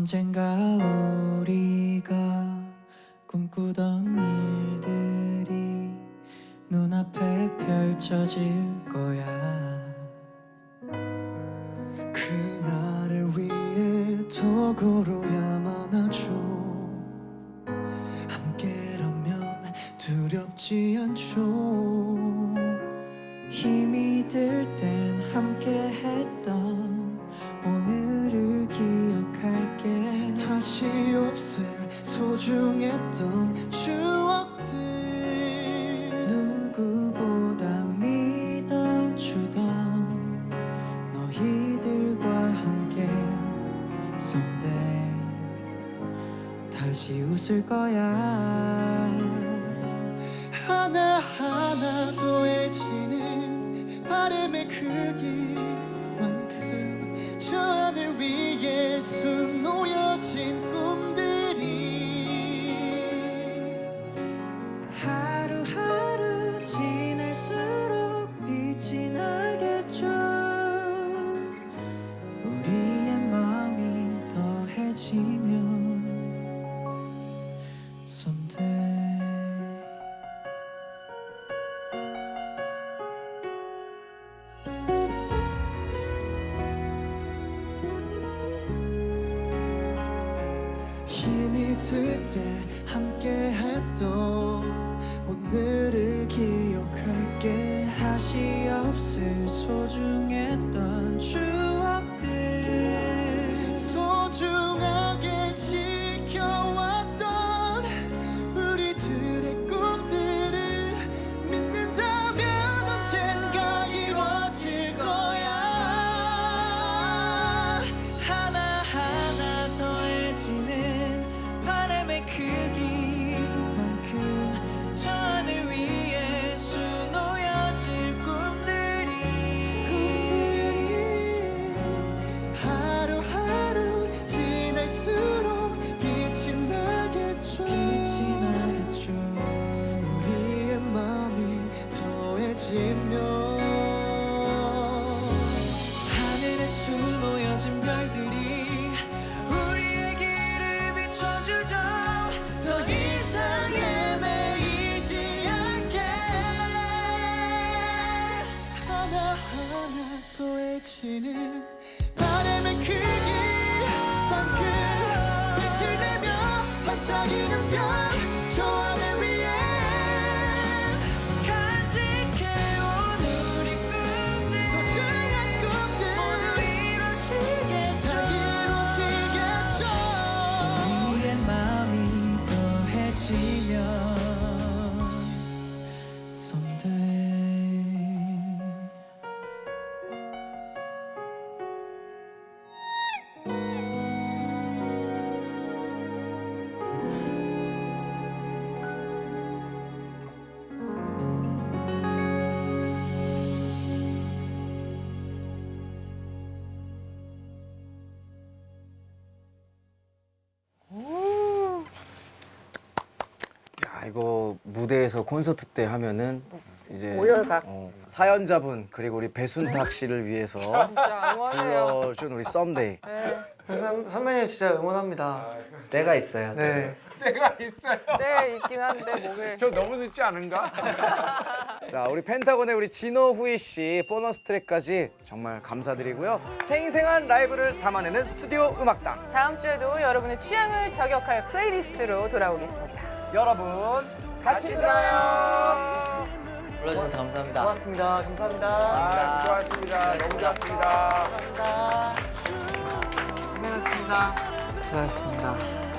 언젠가 우리가 꿈꾸던 펼쳐질 거야. 그날을 위해 도고로야만 하죠. 함께라면 두렵지 않죠. 힘이 들 땐 함께 했던 오늘을 기억할게. 다시 없을 소중했던 추억들. 누구보다 웃을 거야. 하나하나 더해지는 바람의 크기만큼 저 하늘 위에 숨 놓여진 꿈들이 하루하루 지날수록 빛이 나 힘이 들 때 함께 했던 오늘을 기억할게. 다시 없을 소중했던 추억 더해지면 하늘에 수놓여진 별들이 우리의 길을 비춰주죠. 더 이상 헤매이지 않게 하나하나 더해지는 바람의 크기 만큼 빛을 내며 반짝이는 별 야 이거 무대에서 콘서트 때 하면은 이제 오열각. 어, 사연자분 그리고 우리 배순탁 씨를 위해서 진짜 응원해요. 불러준 우리 썸데이 선, 선배님 진짜 응원합니다. 때가 있어요. 네. 네 있긴 한데 목에 저 너무 늦지 않은가? 자 우리 펜타곤의 우리 진호 후이 씨 보너스 트랙까지 정말 감사드리고요. 생생한 라이브를 담아내는 스튜디오 음악당 다음 주에도 여러분의 취향을 저격할 플레이리스트로 돌아오겠습니다. 여러분 같이 들어요. 불러주셔서 감사합니다. 고맙습니다. 감사합니다. 아, 수고하셨습니다. 너무 좋았습니다. 감사합니다. 고생하셨습니다. 수고하셨습니다